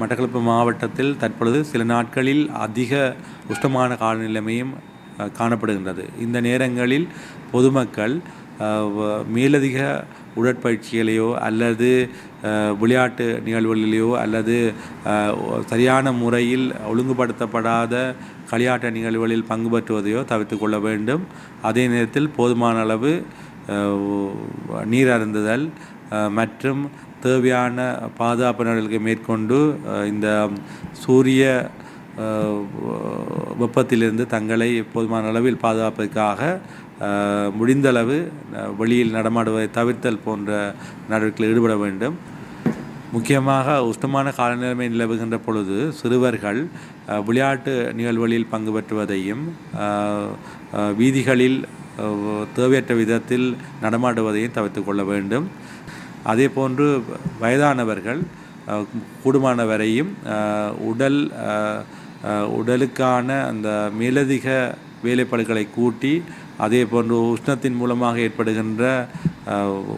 மட்டக்களப்பு மாவட்டத்தில் தற்பொழுது சில நாட்களில் அதிக உஷ்ணமான காலநிலைமையும் காணப்படுகின்றது. இந்த நேரங்களில் பொதுமக்கள் மேலதிக உடற்பயிற்சிகளையோ அல்லது விளையாட்டு நிகழ்வுகளிலேயோ அல்லது சரியான முறையில் ஒழுங்குபடுத்தப்படாத களியாட்ட நிகழ்வுகளில் பங்கு பெற்றுவதையோ தவிர்த்து கொள்ள வேண்டும். அதே நேரத்தில் போதுமான அளவு நீர் அருந்துதல் மற்றும் தேவையான பாதுகாப்பு நடவடிக்கை மேற்கொண்டு இந்த சூரிய வெப்பத்திலிருந்து தங்களை போதுமான அளவில் பாதுகாப்பதற்காக முடிந்தளவு வெளியில் நடமாடுவதை தவிர்த்தல் போன்ற நடவடிக்கைகளில் ஈடுபட வேண்டும். முக்கியமாக உஷ்ணமான காலநிலைமை நிலவுகின்ற பொழுது சிறுவர்கள் விளையாட்டு நிகழ்வுகளில் பங்கு பெற்றுவதையும் வீதிகளில் தேவையற்ற விதத்தில் நடமாடுவதையும் தவிர்த்து கொள்ள வேண்டும். அதே போன்று வயதானவர்கள் கூடுமான வரையும் உடல் உடலுக்கான அந்த மேலதிக வேலைப்பாடுகளை கூட்டி அதே போன்று உஷ்ணத்தின் மூலமாக ஏற்படுகின்ற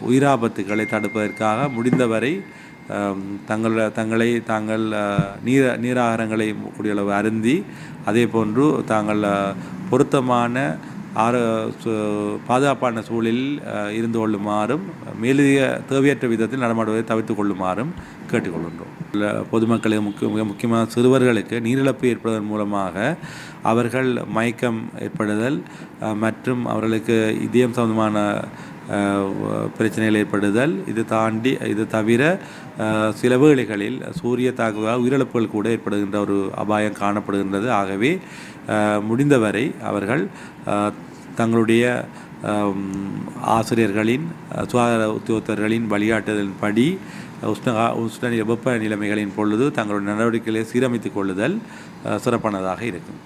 உயிராபத்துக்களை தடுப்பதற்காக முடிந்தவரை அஹ், தங்கள தங்களை தாங்கள் நீர நீராகாரங்களை கூடியளவு அருந்தி அதே போன்று தாங்கள் பொருத்தமான ஆர சு- பாதுகாப்பான சூழலில் இருந்து கொள்ளுமாறும் மேலதிக தேவையற்ற விதத்தில் நடமாடுவதை தவிர்த்து கொள்ளுமாறும் கேட்டுக்கொள்கின்றோம். உள்ள பொதுமக்களுக்கு முக்கிய மிக முக்கியமாக சிறுவர்களுக்கு நீரிழப்பு ஏற்படுவதன் மூலமாக அவர்கள் மயக்கம் ஏற்படுதல் மற்றும் அவர்களுக்கு இதயம் சம்பந்தமான பிரச்சனைகள் ஏற்படுதல். இது தாண்டி இது தவிர சில வேளைகளில் சூரிய தாக்குதலால் உயிரிழப்புகள் கூட ஏற்படுகின்ற ஒரு அபாயம் காணப்படுகின்றது. ஆகவே முடிந்தவரை அவர்கள் தங்களுடைய ஆசிரியர்களின் சுகாதார உத்தியோகத்தர்களின் வழிகாட்டுதலின்படி உஷ்ண உஷ்ண வெப்ப நிலைமைகளின் பொழுது தங்களுடைய நடவடிக்கைகளை சீரமைத்துக் கொள்ளுதல் சிறப்பானதாக இருக்கும்.